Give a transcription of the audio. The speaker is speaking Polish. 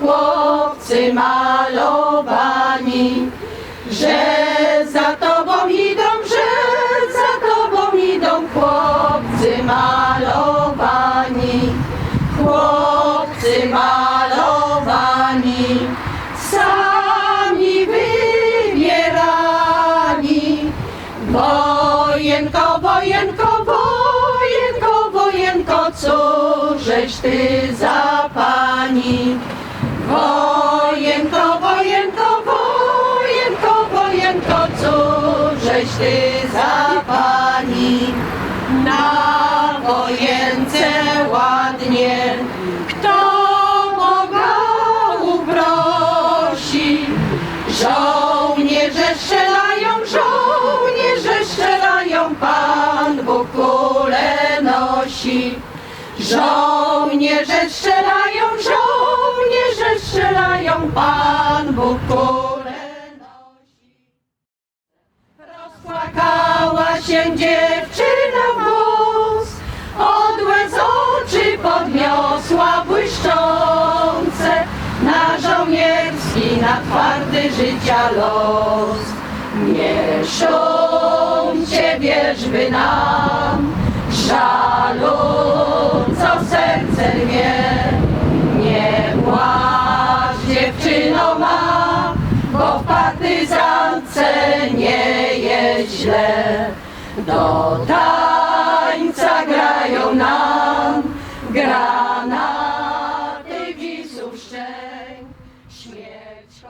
chłopcy malowani, że za tobą idą, że za tobą idą chłopcy malowani, chłopcy malowani, sami wybierani, wojenko, wojenko, wojenko, wojenko, cóż żeś ty za pani? Wojenko, wojenko, wojenko, wojenko, cóżeś ty za pani? Na wojence ładnie, kto Boga uprosi? Żołnierze strzelają, żołnierze strzelają, Pan Bóg kulę nosi. Żołnierze strzelają, strzelają, Pan Bóg kulę nosi. Rozpłakała się dziewczyna w głos, od łez oczy podniosła błyszczące, na żołnierski, na twardy życia los. Nie szumcie wierzby nam, żalu, partyzance nie jest źle. Do tańca grają nam granaty Wisów szczęk, śmierć